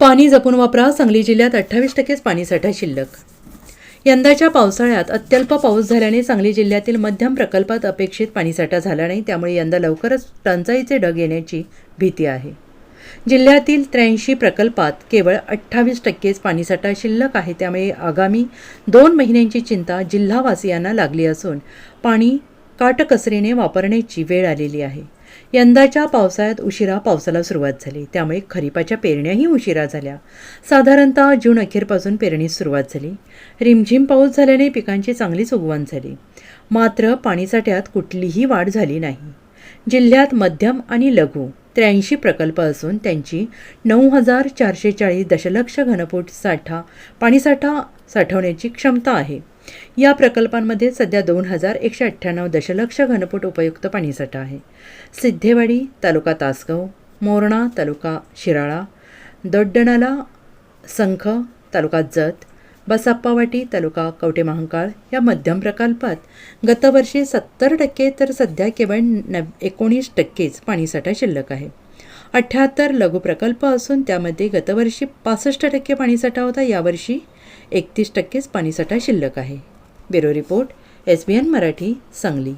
पाणी जपून वापरा. सांगली जिल्ह्यात अठ्ठावीस टक्केच पाणीसाठा शिल्लक. यंदाच्या पावसाळ्यात अत्यल्प पाऊस झाल्याने सांगली जिल्ह्यातील मध्यम प्रकल्पात अपेक्षित पाणीसाठा झाला नाही. त्यामुळे यंदा लवकरच टंचाईचे ढग येण्याची भीती आहे. जिल्ह्यातील त्र्याऐंशी प्रकल्पात केवळ अठ्ठावीस टक्केच पाणीसाठा शिल्लक आहे. त्यामुळे आगामी दोन महिन्यांची चिंता जिल्हावासियांना लागली असून पाणी काटकसरीने वापरण्याची वेळ आलेली आहे. यंदाच्या पावसाळ्यात उशिरा पावसाला सुरुवात झाली. त्यामुळे खरीपाच्या पेरण्याही उशिरा झाल्या. साधारणतः जून अखेरपासून पेरणीस सुरुवात झाली. रिमझिम पाऊस झाल्याने पिकांची चांगलीच उगवण झाली. मात्र पाणीसाठ्यात कुठलीही वाढ झाली नाही. जिल्ह्यात मध्यम आणि लघु त्र्याऐंशी प्रकल्प असून त्यांची नऊ हजार चारशे चाळीस दशलक्ष घनफूट साठा पाणीसाठा साठवण्याची क्षमता आहे. या प्रकल्पांमध्ये सध्या दोन हजार एकशे अठ्ठ्याण्णव दशलक्ष घनफूट उपयुक्त पाणीसाठा आहे. सिद्धेवाडी तालुका तासगाव मोरणा तालुका शिराळा दोड्डणाला संख तालुका जत बसाप्पावाटी तालुका कवटे महांकाळ या मध्यम प्रकल्पात गतवर्षी सत्तर टक्के तर सध्या केवळ न एकोणीस टक्केच पाणीसाठा शिल्लक आहे. अठ्ठ्याहत्तर लघु प्रकल्प असून त्यामध्ये गतवर्षी पासष्ट टक्के पाणीसाठा होता. यावर्षी एकतीस टक्केच पाणीसाठा शिल्लक आहे. Bureau report S B N Marathi Sangli.